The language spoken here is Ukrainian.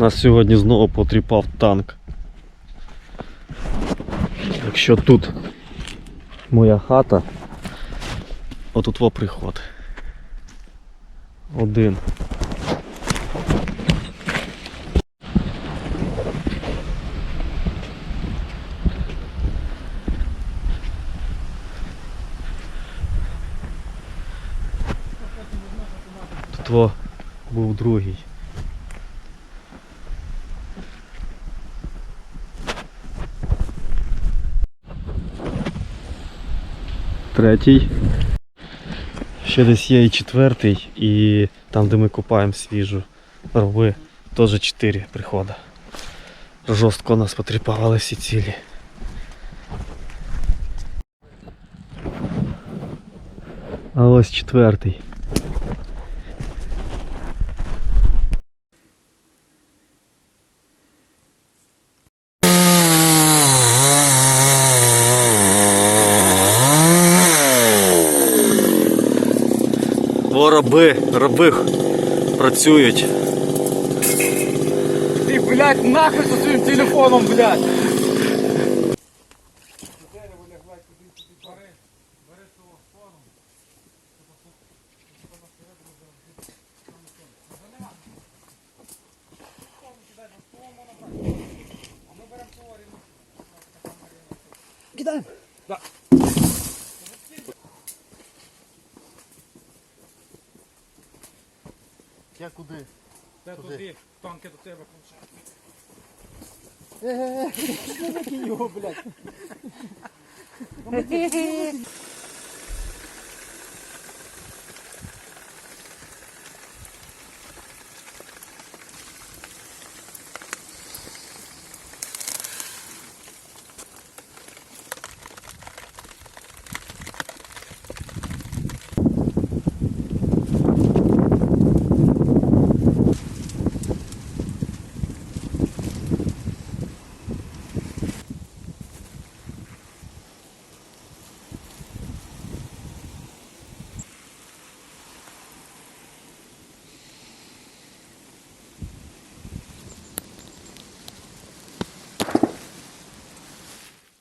Нас сьогодні знову потріпав танк. Якщо тут моя хата, отут во приход. Один. Тут во був другий. Третій. Ще десь є і четвертий, і там, де ми купаємо свіжу роби, теж чотири приходи. Жорстко нас потріпали всі цілі. А ось четвертий. О, раби, раби працюють. Ти, блядь, нахер со своїм телефоном, блядь. Кидаємо. Да. Я куди? Це туди, танки до тебе получають. Е-е-е, його, блядь.